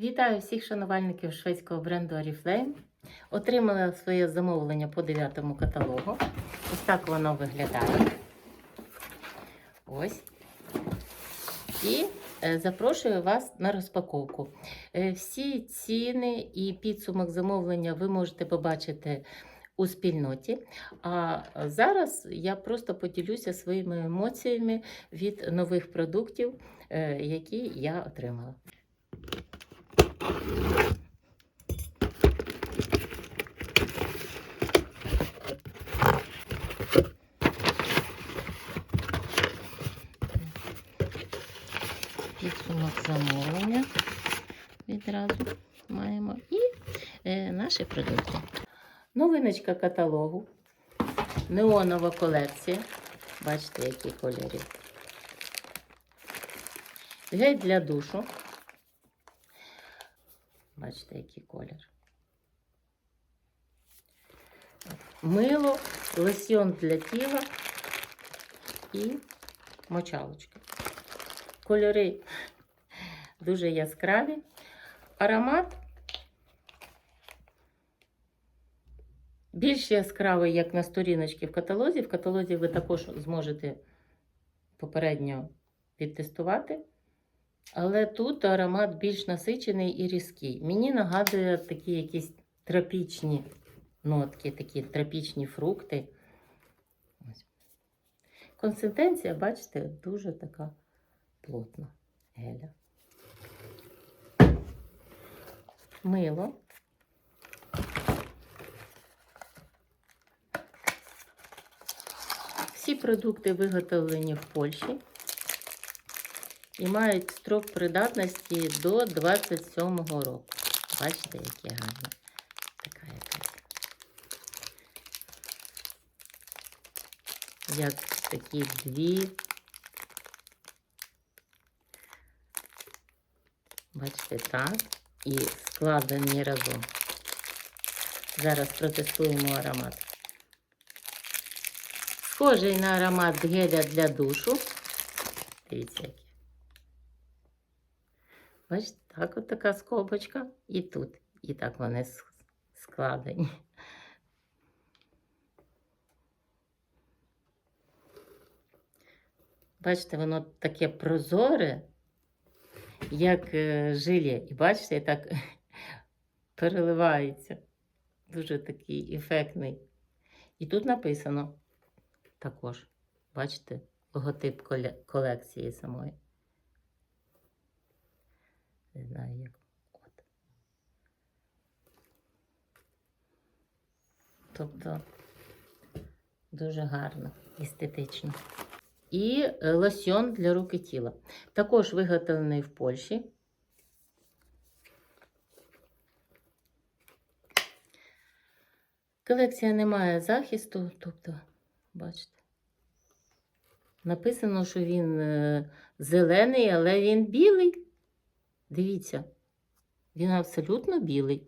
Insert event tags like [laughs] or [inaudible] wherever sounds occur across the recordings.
Вітаю всіх шанувальників шведського бренду Oriflame. Отримала своє замовлення по 9 каталогу. Ось так воно виглядає. Ось. І е, запрошую вас на розпаковку. Е, Всі ціни і підсумок замовлення ви можете побачити у спільноті. А зараз я просто поділюся своїми емоціями від нових продуктів, е, які я отримала. Підсумок замовлення відразу маємо. І е, наші продукти. Новиночка каталогу. Неонова колекція. Бачите, які кольори. Гель для душу. Бачите, який колір. Мило, лосьон для тіла і мочалочки. Кольори дуже яскраві. Аромат більш яскравий, як на сторіночці в каталозі. В каталозі ви також зможете попередньо відтестувати. Але тут аромат більш насичений і різкий. Мені нагадує такі якісь тропічні нотки, такі тропічні фрукти. Ось. Консистенція, бачите, дуже така плотна геля. Мило. Всі продукти виготовлені в Польщі і мають строк придатності до 27-го року. Бачите, які гарні. Така якась. Як такі дві. Бачите, так. І складені разом. Зараз протестуємо аромат. Схожий на аромат геля для душу. Дивіться, який. Бачите, так от така скобочка і тут. І так вони складені. Бачите, воно таке прозоре, як е, желе. І бачите, так [laughs] переливається. Дуже такий ефектний. І тут написано також, бачите, логотип колекції самої. Не знаю, як. От. Тобто дуже гарно, естетично. І лосьон для рук і тіла. Також виготовлений в Польщі. Колекція не має захисту, тобто, бачите. Написано, що він е, зелений, але він білий. Дивіться, він абсолютно білий.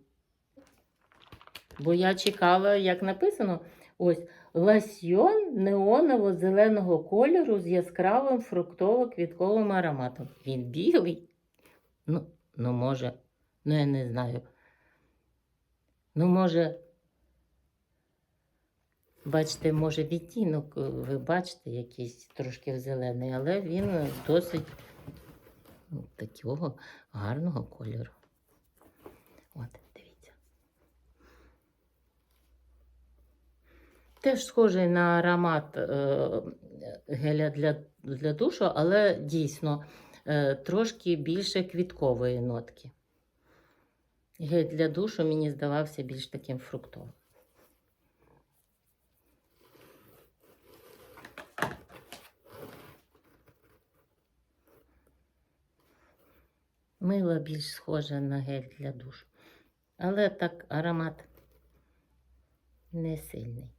Бо я чекала, як написано, ось лосьйон неоново-зеленого кольору з яскравим фруктово-квітковим ароматом. Він білий. Ну, ну, може, ну я не знаю. Ну, може, бачите, може, відтінок, е, ви бачите, якийсь трошки зелений, але він досить ну, такого гарного кольору. От, дивіться. Теж схожий на аромат е, геля для, для душу, але дійсно е, трошки більше квіткової нотки. Гель для душу мені здавався більш таким фруктовим. Мило більш схоже на гель для душу. Але так аромат не сильний.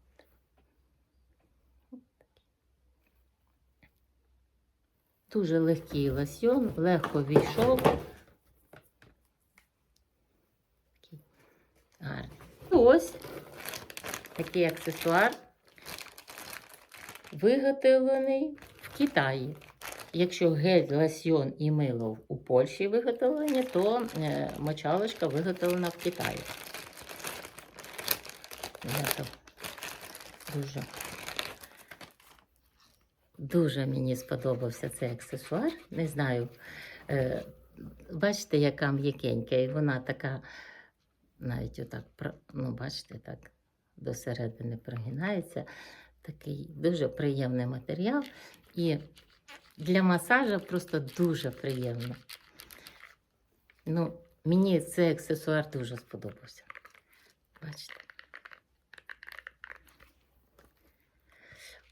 Дуже легкий лосьон, легко війшов. Гарний. І ось такий аксесуар, виготовлений в Китаї. Якщо гель, лосьйон і мило у Польщі виготовлені, то е, мочалочка виготовлена в Китаї. Я дуже, дуже мені сподобався цей аксесуар. Не знаю. Е, бачите, яка м'якенька, і вона така, навіть отак, ну, бачите, так до середини прогинається. Такий дуже приємний матеріал. І для масажу просто дуже приємно. Ну, мені цей аксесуар дуже сподобався. Бачите?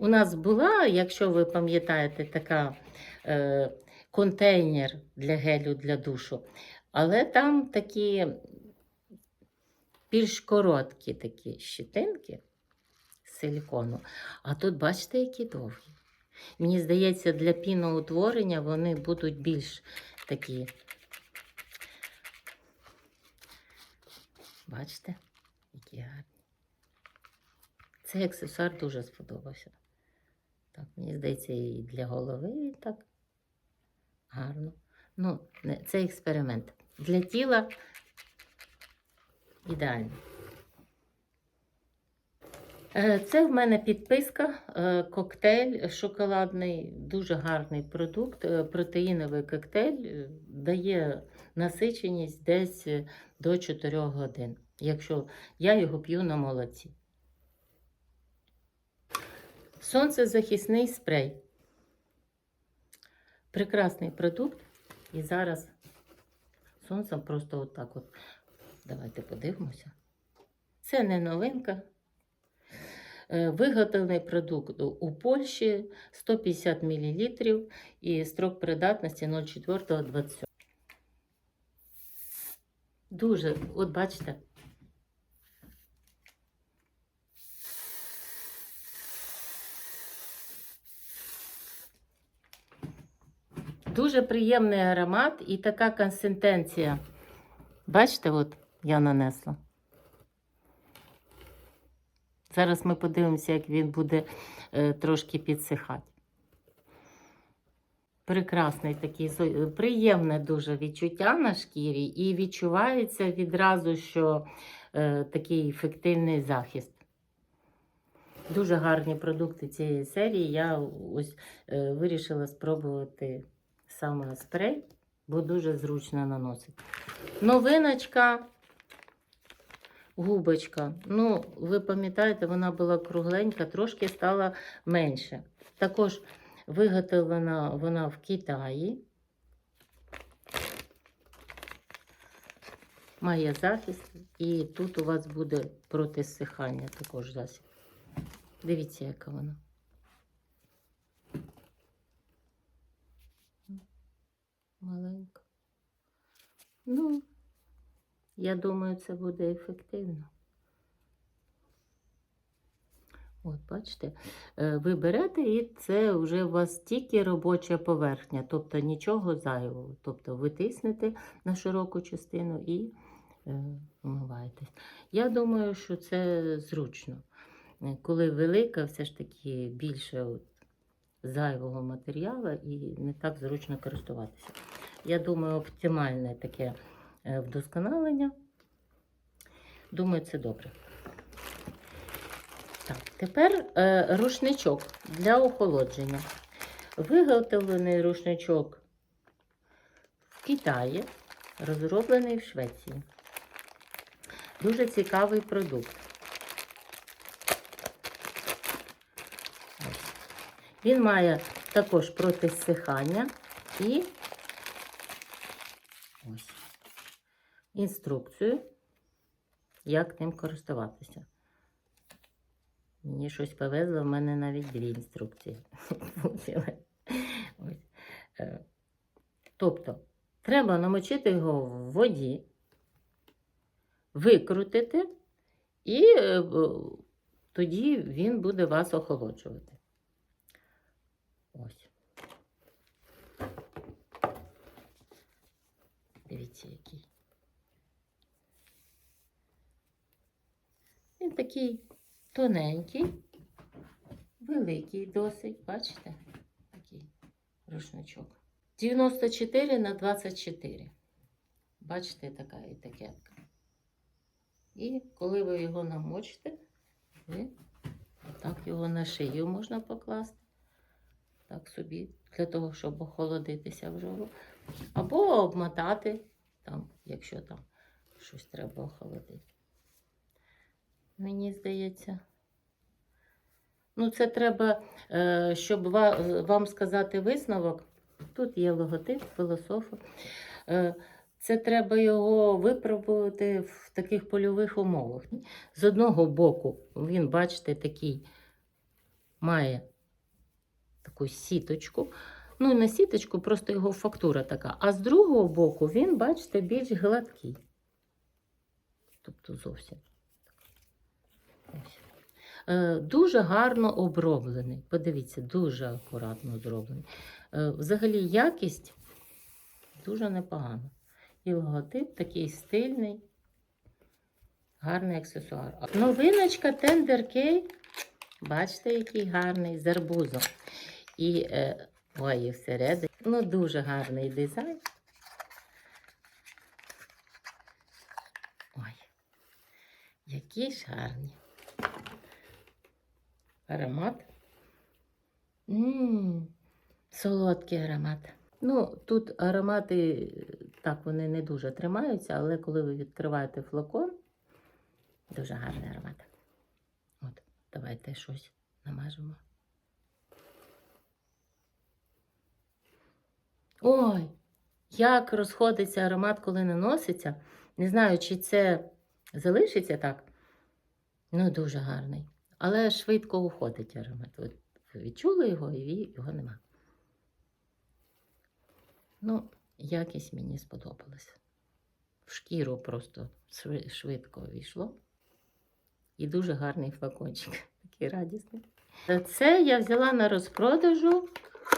У нас була, якщо ви пам'ятаєте, така е, контейнер для гелю для душу, але там такі більш короткі такі щитинки з силікону. А тут бачите, які довгі. Мені здається, для піноутворення вони будуть більш такі. Бачите, які гарні. Цей аксесуар дуже сподобався. Так, мені здається, і для голови так гарно. Ну, це експеримент. Для тіла ідеально. Е, Це в мене підписка, е, коктейль шоколадний, дуже гарний продукт. Е, Протеїновий коктейль дає насиченість десь до 4 годин, якщо я його п'ю на молоці. Сонцезахисний спрей. Прекрасний продукт. І зараз сонцем просто отак от. Давайте подивимося. Це не новинка. Е, Виготовлений продукт у Польщі 150 мл і строк придатності 04.27. Дуже, от бачите. Дуже приємний аромат і така консистенція. Бачите, от я нанесла. Зараз ми подивимося, як він буде е, трошки підсихати. Прекрасний такий, приємне дуже відчуття на шкірі, і відчувається відразу, що е, такий ефективний захист. Дуже гарні продукти цієї серії. Я ось е, вирішила спробувати саме спрей, бо дуже зручно наносить. Новиночка. Губочка. Ну, ви пам'ятаєте, вона була кругленька, трошки стала менше. Також виготовлена вона в Китаї. Має захист, і тут у вас буде протисихання також засіб. Дивіться, яка вона. Маленька. Ну, я думаю, це буде ефективно. От, бачите, Е, ви берете і це вже у вас тільки робоча поверхня, тобто нічого зайвого. Тобто ви тиснете на широку частину і е, вмиваєтесь. Я думаю, що це зручно. Е, Коли велика, все ж таки більше от зайвого матеріалу і не так зручно користуватися. Я думаю, оптимальне таке е, вдосконалення. Думаю, це добре. Так, тепер е, рушничок для охолодження. Виготовлений рушничок в Китаї, розроблений в Швеції. Дуже цікавий продукт. Він має також протисихання і ось інструкцію, як ним користуватися. Мені щось повезло, в мене навіть дві інструкції. [laughs] Е, Тобто, треба намочити його в воді, викрутити, і е, тоді він буде вас охолоджувати. Ось. Дивіться, який. Він такий тоненький, великий досить, бачите? Такий рушничок. 94 на 24. Бачите, така етикетка. І коли ви його намочите, ви отак його на шию можна покласти. Так собі, для того, щоб охолодитися в жару. Або обмотати, там, якщо там щось треба охолодити. Мені здається. Ну, це треба, е, щоб вам сказати висновок. Тут є логотип філософа. Е, Це треба його випробувати в таких польових умовах. З одного боку, він, бачите, такий має таку сіточку. Ну, на сіточку, просто його фактура така. А з другого боку він, бачите, більш гладкий. Тобто зовсім. Е, Дуже гарно оброблений. Подивіться, дуже акуратно зроблений. Е, Взагалі якість дуже непогана. І логотип такий стильний, гарний аксесуар. Новиночка Tender Cake. Бачите, який гарний з арбузом. І е, ой, і всередині. Ну, дуже гарний дизайн. Ой, які ж гарні. Аромат. Ммм, солодкий аромат. Ну, тут аромати, так, вони не дуже тримаються, але коли ви відкриваєте флакон, дуже гарний аромат. От, давайте щось намажемо. Ой, як розходиться аромат, коли наноситься. Не знаю, чи це залишиться так. Ну, дуже гарний. Але швидко уходить аромат. Ви відчули його і його нема. Ну, якість мені сподобалась. В шкіру просто швидко війшло. І дуже гарний флакончик, [laughs] такий радісний. Це я взяла на розпродажу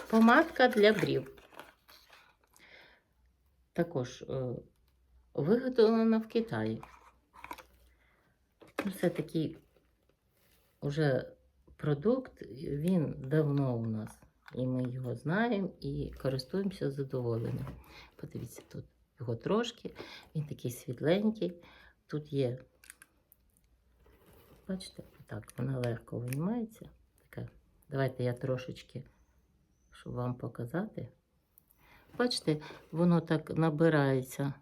помадка для брів. Також е, виготовлена в Китаї. Ну, Це такий уже продукт, він давно у нас. І ми його знаємо і користуємося задоволенням. Подивіться, тут його трошки, він такий світленький. Тут є, бачите, так, вона легко виймається. Така. Давайте я трошечки, щоб вам показати. Бачите, воно так набирається.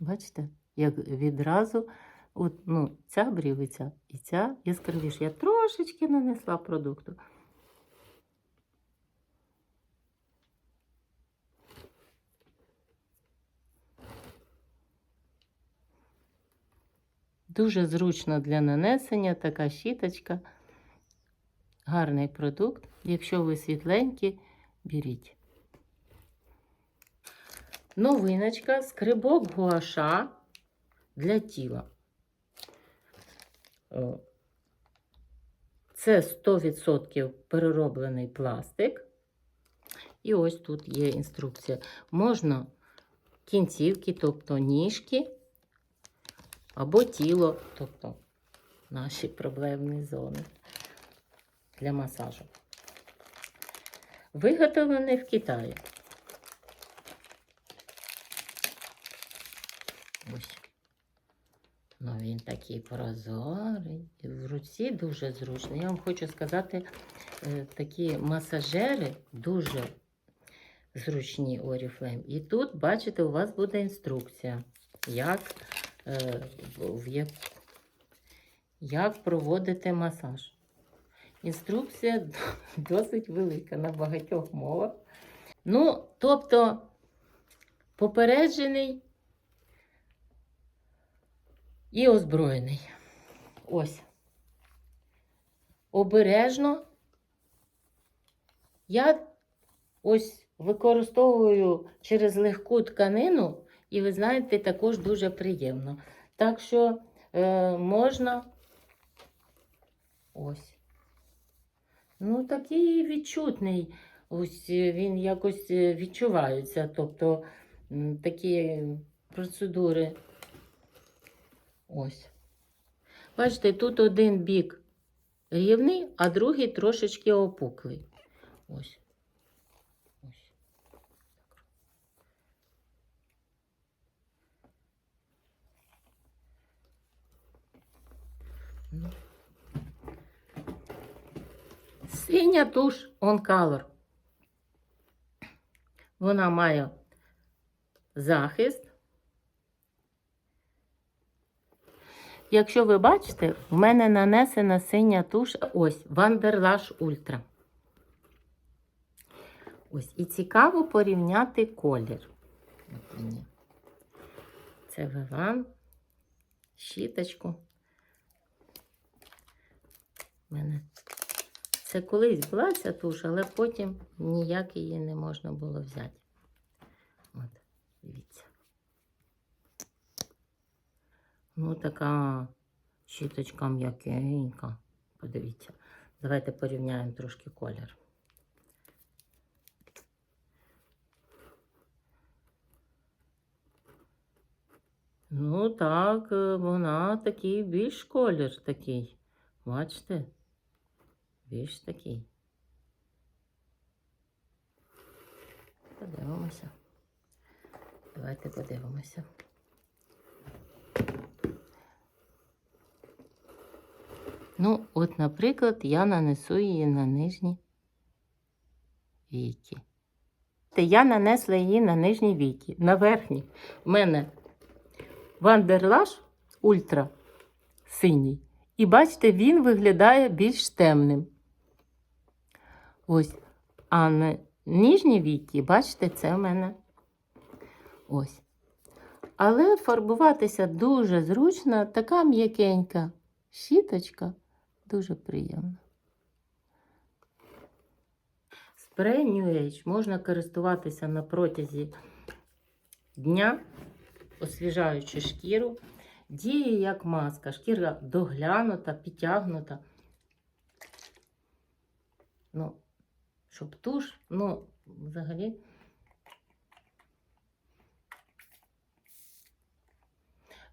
Бачите, як відразу, от, ну, ця брівиця і ця яскравіша. Я трошечки нанесла продукту. Дуже зручно для нанесення така щіточка. Гарний продукт. Якщо ви світленькі, беріть. Новиночка скрибок гуаша для тіла. Це 100% перероблений пластик. І ось тут є інструкція. Можна кінцівки, тобто ніжки, або тіло, тобто наші проблемні зони для масажу. Виготовлений в Китаї. Ось. Ну, він такий прозорий. В руці дуже зручний. Я вам хочу сказати, е, такі масажери дуже зручні Oriflame. І тут, бачите, у вас буде інструкція, як, е, в як, як проводити масаж. Інструкція [laughs] досить велика на багатьох мовах. Ну, тобто, попереджений і озброєний. Ось. Обережно. Я ось використовую через легку тканину, і ви знаєте, також дуже приємно. Так що е, можна ось. Ну, такий відчутний. Ось е, він якось е, відчувається. Тобто такі процедури. Ось. Бачите, тут один бік рівний, а другий трошечки опуклий. Ось. Ось. Ну. Синя туш On Color. Вона має захист. Якщо ви бачите, в мене нанесена синя туш ось Wanderlash Ultra. Ось, і цікаво порівняти колір. Це виван, щіточку. У мене це колись була ця туш, але потім ніяк її не можна було взяти. От, дивіться. Ну, така щіточка м'якенька. Подивіться. Давайте порівняємо трошки колір. Ну, так, е, вона такий більш колір такий. Бачите? Більш такий. Подивимося. Давайте подивимося. Ну, от, наприклад, я нанесу її на нижні віки. Я нанесла її на нижні віки. На верхні в мене Вандерлаш ультра синій. І бачите, він виглядає більш темним. Ось. А на нижні віки, бачите, це в мене ось. Але фарбуватися дуже зручно, така м'якенька щіточка, дуже приємна. Спрей New Age можна користуватися на протязі дня, освіжаючи шкіру. Діє як маска, шкіра доглянута, підтягнута. Ну, щоб туш, ну, взагалі.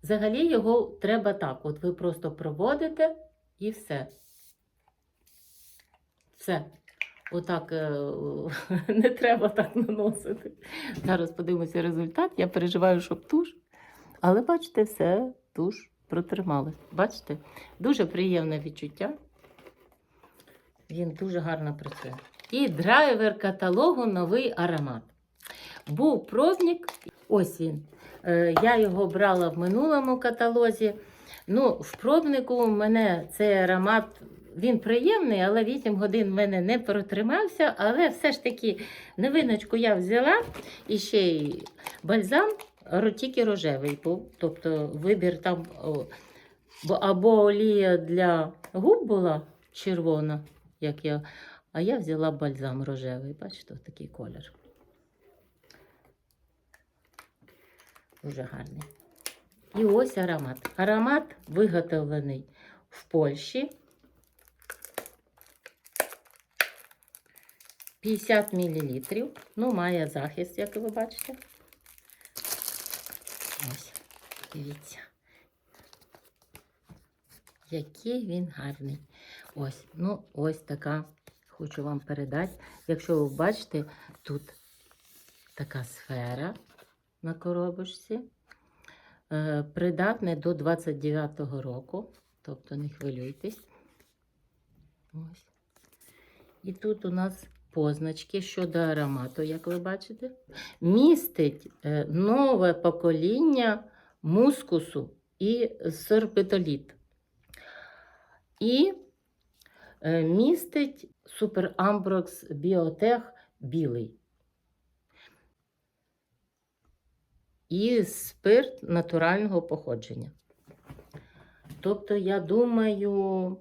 Взагалі його треба так. От ви просто проводите і все. Все. Отак е, [laughs] не треба так наносити. Зараз подивимося результат. Я переживаю, щоб туш. Але бачите, все, туш протрималась. Бачите? Дуже приємне відчуття. Він дуже гарно працює. І драйвер каталогу новий аромат. Був пробник, ось він. Е, Я його брала в минулому каталозі. Ну, в пробнику у мене цей аромат, він приємний, але 8 годин в мене не протримався. Але все ж таки новиночку я взяла і ще й бальзам тільки рожевий був. Тобто вибір там або олія для губ була червона, як я, а я взяла бальзам рожевий. Бачите, такий колір. Дуже гарний. І ось аромат. Аромат виготовлений в Польщі. 50 мл. Ну, має захист, як ви бачите. Ось, дивіться. Який він гарний. Ось, ну, ось така. Хочу вам передати. Якщо ви бачите, тут така сфера на коробочці. Е, Придатне до 29-го року. Тобто не хвилюйтесь. Ось. І тут у нас позначки щодо аромату, як ви бачите. Містить е, нове покоління мускусу і сорбитоліт. І е, містить Ambrox Biotech білий. І спирт натурального походження. Тобто, я думаю,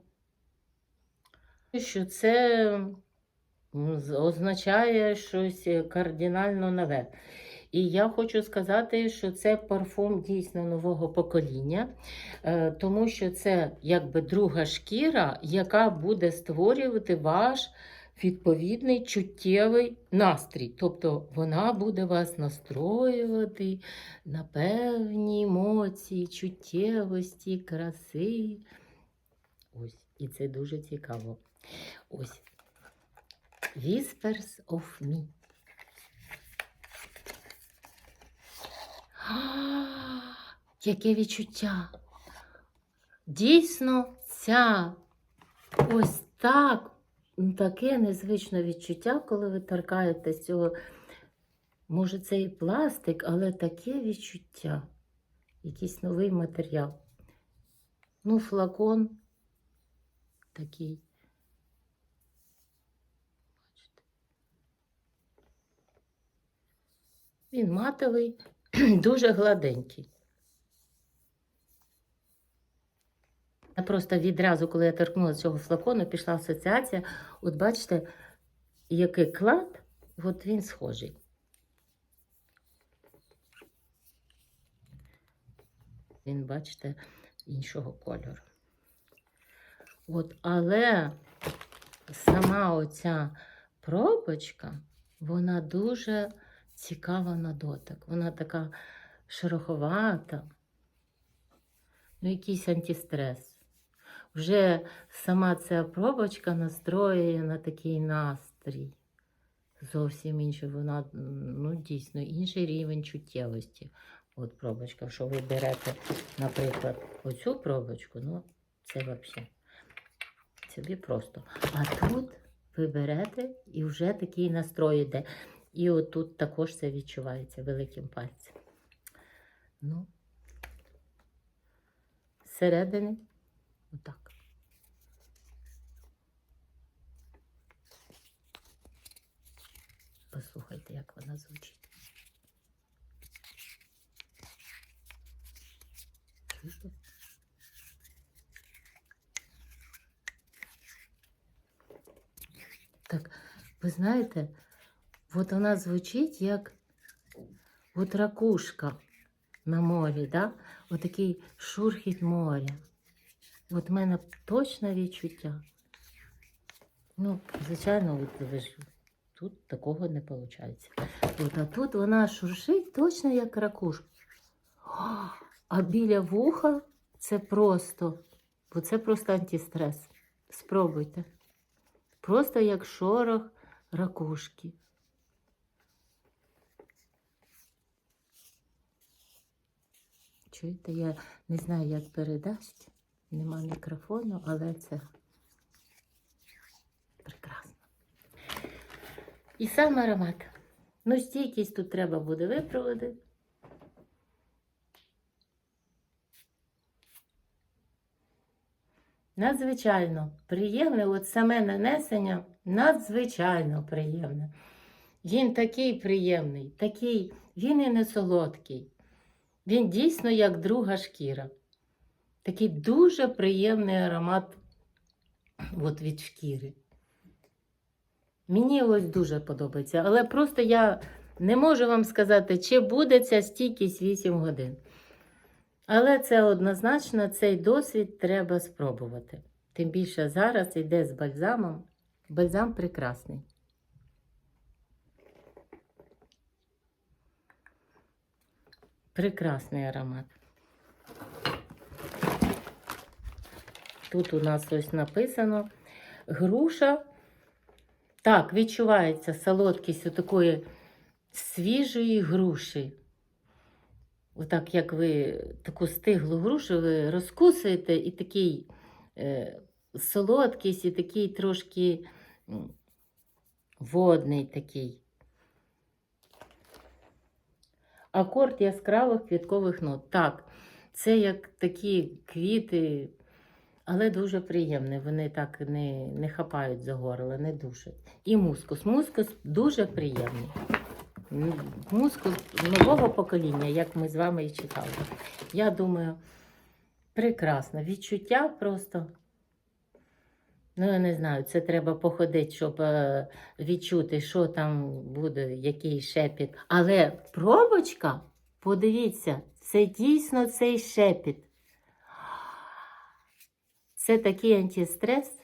що це означає щось кардинально нове. І я хочу сказати, що це парфум дійсно нового покоління, е, тому що це якби друга шкіра, яка буде створювати ваш відповідний чуттєвий настрій. Тобто вона буде вас настроювати на певні емоції, чуттєвості, краси. Ось. І це дуже цікаво. Ось. Whispers of me. [gasps] Яке відчуття! Дійсно, ця ось так, таке незвичне відчуття, коли ви торкаєтесь цього. Може, це і пластик, але таке відчуття. Якийсь новий матеріал. Ну, флакон такий. Бачите. Він матовий, [clears throat] дуже гладенький. Я просто відразу, коли я торкнулася цього флакону, пішла асоціація. От бачите, який клад, от він схожий. Він, бачите, іншого кольору. От, але сама оця пробочка, вона дуже цікава на дотик. Вона така шероховата, ну, якийсь антистрес. Вже сама ця пробочка настроює на такий настрій. Зовсім інший, вона ну, дійсно інший рівень чуттєвості. От пробочка, що ви берете, наприклад, оцю пробочку, ну, це взагалі. Собі просто. А тут ви берете і вже такий настрой йде. І отут також це відчувається великим пальцем. Ну, зсередини, отак. Послухайте, як вона звучить. Чуєте? Так, ви знаєте, от вона звучить як от ракушка на морі, да? От шурхіт моря. От в мене точне відчуття. Ну, звичайно, от ви ж тут такого не виходить. От, а тут вона шуршить точно як ракушка. А біля вуха це просто, бо це просто антистрес. Спробуйте. Просто як шорох ракушки. Чуєте, я не знаю, як передасть. Нема мікрофону, але це прекрасно. І сам аромат. Ну, стійкість тут треба буде випроводити. Надзвичайно приємне, от саме нанесення надзвичайно приємне. Він такий приємний, такий, він і не солодкий. Він дійсно як друга шкіра. Такий дуже приємний аромат от від шкіри. Мені ось дуже подобається, але просто я не можу вам сказати, чи буде ця стійкість 8 годин. Але це однозначно, цей досвід треба спробувати. Тим більше зараз йде з бальзамом. Бальзам прекрасний. Прекрасний аромат. Тут у нас ось написано груша. Так, відчувається солодкість такої свіжої груші. Отак, як ви таку стиглу грушу ви розкусуєте, і такий е, солодкість, і такий трошки водний такий. Акорд яскравих квіткових нот. Так, це як такі квіти, але дуже приємні. Вони так не, не хапають за горло, не душать. І мускус. Мускус дуже приємний. Мускус нового покоління, як ми з вами і читали. Я думаю, прекрасно. Відчуття просто. Ну, я не знаю, це треба походити, щоб е, відчути, що там буде, який шепіт. Але пробочка, подивіться, це дійсно цей шепіт. Це такий антистрес.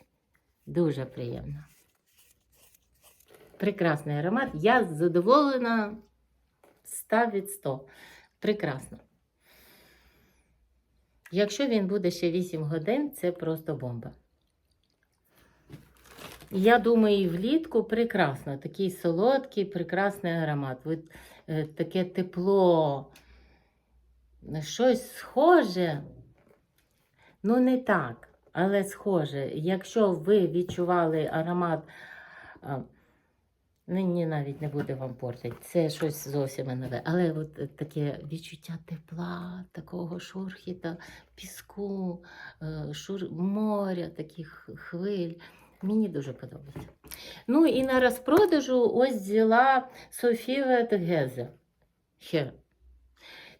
Дуже приємно. Прекрасний аромат. Я задоволена 100 від 100. Прекрасно. Якщо він буде ще 8 годин, це просто бомба. Я думаю, і влітку прекрасно. Такий солодкий, прекрасний аромат. Ви, е, таке тепло, щось схоже. Ну, не так, але схоже. Якщо ви відчували аромат, ну, ні, навіть не буде вам портити. Це щось зовсім нове. Але от е, таке відчуття тепла, такого шурхіта, піску, е, шур... моря, таких хвиль. Мені дуже подобається. Ну і на розпродажу ось взяла Софія Гезе.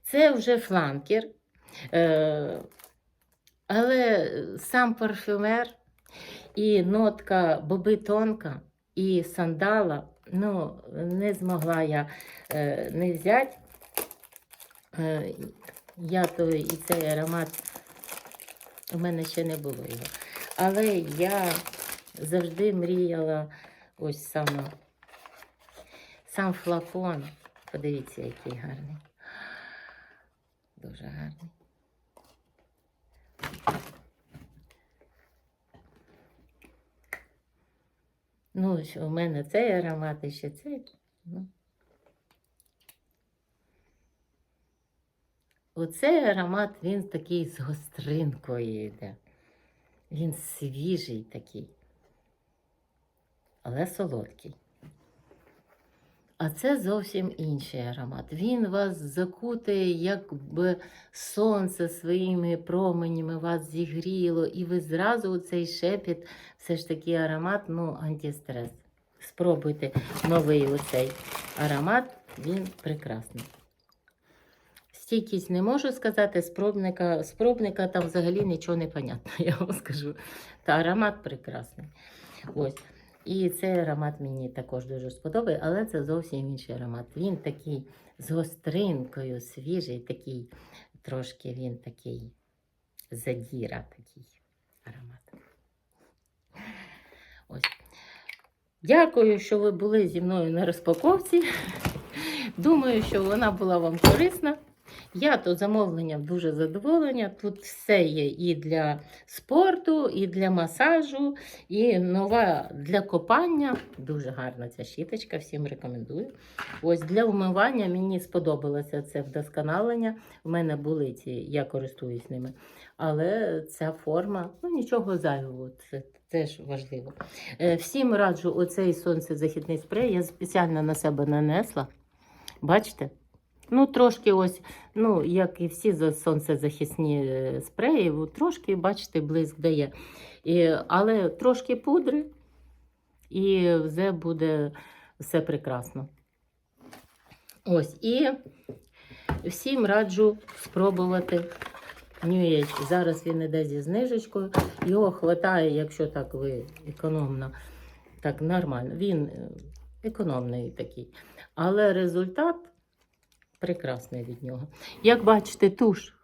Це вже фланкер. Е, але сам парфюмер і нотка боби тонка і сандала, ну, не змогла я е, не взяти. Е, я то і цей аромат, у мене ще не було його. Але я завжди мріяла ось саме сам флакон. Подивіться, який гарний. Дуже гарний. Ну, у мене цей аромат і ще цей. Ну. Оцей аромат, він такий з гостринкою йде. Він свіжий такий, але солодкий. А це зовсім інший аромат. Він вас закутає, якби сонце своїми променями вас зігріло, і ви зразу у цей шепіт, все ж таки аромат, ну, антистрес. Спробуйте новий оцей аромат, він прекрасний. Стійкість не можу сказати, спробника, спробника там взагалі нічого не понятно, [laughs] я вам скажу. Та аромат прекрасний. Ось. І цей аромат мені також дуже сподобає, але це зовсім інший аромат. Він такий з гостринкою, свіжий, такий, трошки він такий задіра такий аромат. Ось. Дякую, що ви були зі мною на розпаковці. Думаю, що вона була вам корисна. Я то замовленням дуже задоволена. Тут все є і для спорту, і для масажу, і нова для копання. Дуже гарна ця щіточка, всім рекомендую. Ось для вмивання мені сподобалося це вдосконалення. У мене були ці, я користуюсь ними. Але ця форма, ну нічого зайвого, це теж важливо. Е, Всім раджу оцей сонцезахисний спрей. Я спеціально на себе нанесла. Бачите? Ну, трошки ось, ну, як і всі за- сонцезахисні е, спреї, трошки, бачите, блиск дає. І, але трошки пудри, і вже буде все прекрасно. Ось, і всім раджу спробувати New Age. Зараз він іде зі знижечкою. Його хватає, якщо так ви економно, так нормально. Він е, економний такий. Але результат прекрасний від нього. Як бачите, туш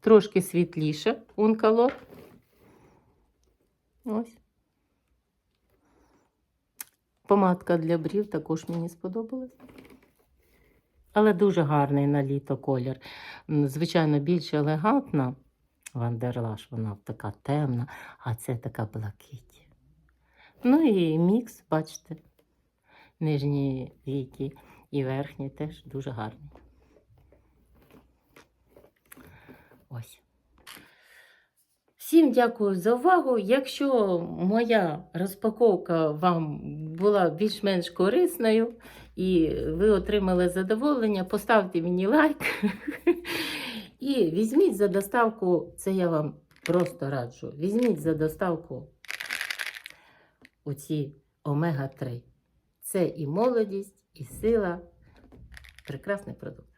трошки світліше унколор. Ось. Помадка для брів також мені сподобалась. Але дуже гарний на літо колір. Звичайно, більш елегантна. Вандерлаш, вона така темна, а це така блакить. Ну і мікс, бачите, нижні віки і верхні теж дуже гарні. Ось. Всім дякую за увагу. Якщо моя розпаковка вам була більш-менш корисною і ви отримали задоволення, поставте мені лайк. І візьміть за доставку, це я вам просто раджу. Візьміть за доставку оці омега-3. Це і молодість, і сила. Прекрасний продукт.